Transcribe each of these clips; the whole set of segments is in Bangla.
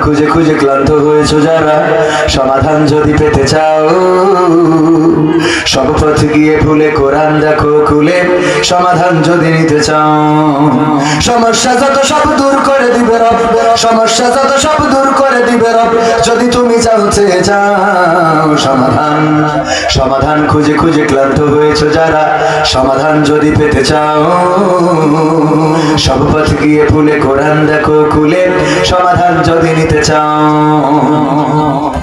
খুঁজে খুঁজে ক্লান্ত হয়েছো যারা, সমাধান যদি পেতে চাও। সব পথ গিয়ে ভুলে কোরআন দেখো খুলে, সমাধান যদি নিতে চাও। সমস্যা যত সব দূর করে দিবে রব। সমস্যা যত সব দূর করে দিবে রব। যদি তুমি চাও চেয়ে যাও সমাধান সমাধান খুঁজে খুঁজে ক্লান্ত হয়েছো যারা, সমাধান যদি পেতে চাও, সব পথ গিয়ে ভুলে কোরআন দেখো, খুলে সমাধান যদি নিতে চাও।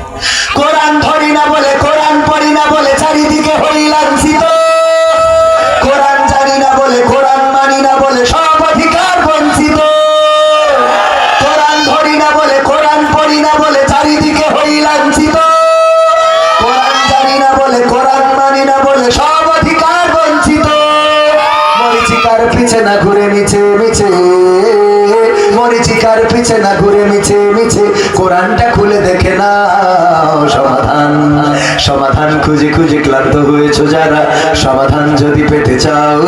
পিছে না ঘুরে মিছে মিছে। মরিচিকার পিছে না ঘুরে মিছে মিছে। কোরআনটা খুলে দেখে না সমাধান। সমাধান খুঁজে খুঁজে ক্লান্ত হয়েছো যারা। সমাধান যদি পেতে চাও,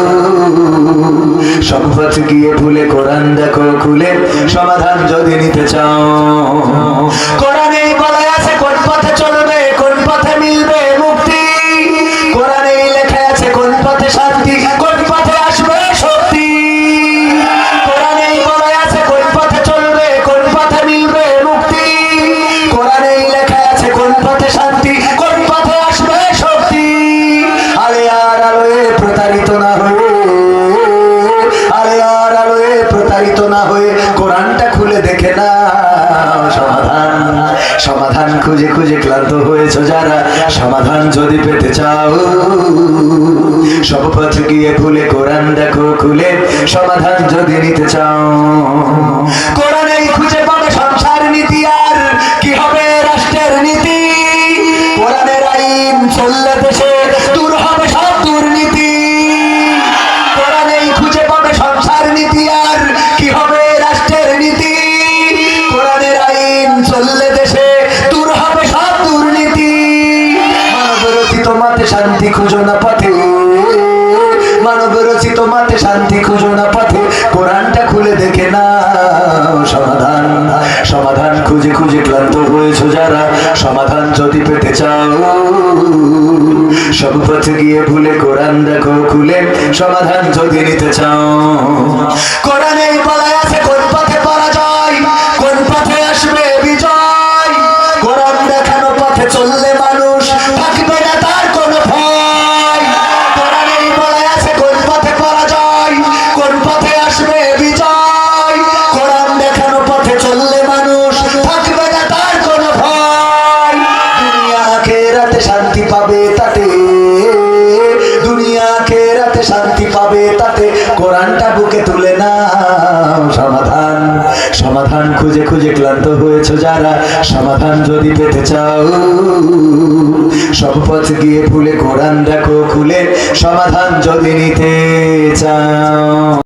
সম্পদ গিয়ে ভুলে কোরআন দেখো খুলে। সমাধান যদি নিতে চাও। কোরআনেই বলা আছে কোরআনটা খুলে দেখে না সমাধান। সমাধান খুঁজে খুঁজে ক্লান্ত হয়েছো যারা, সমাধান যদি পেতে চাও। সব পথ গিয়ে ভুলে কোরআন দেখো খুলে, সমাধান যদি নিতে চাও। কোরআনেই খুঁজে পাবে সংসার নীতি আর কি হবে রাষ্ট্রের নীতি। কোরআনের আইন চললে দেশে দূর হবে সব দুর্নীতি। কোরআনেই খুঁজে পাবে সংসার নীতি আর মাতে শান্তি খুঁজো না পথে। মানব রচিত মাতে শান্তি খুঁজো না পথে। কোরআনটা খুলে দেখে না সমাধান। সমাধান খুঁজে খুঁজে ক্লান্ত হয়েছো যারা। সমাধান যদি পেতে চাও, সব পথে গিয়ে ভুলে কোরআন দেখো খুলে। সমাধান যদি নিতে চাও কোরআনেই বলা আছে কোন পথে পরাজয়, কোন পথে আসবে বিজয়। কোরআন দেখানো পথে চললে মানুষ পাবে তাতে কোরআনটা বুকে তুলে না সমাধান সমাধান খুঁজে খুঁজে ক্লান্ত হয়েছো যারা, সমাধান যদি পেতে চাও। সব পথ গিয়ে ফুলে কোরআন দেখো, খুলে সমাধান যদি নিতে চাও।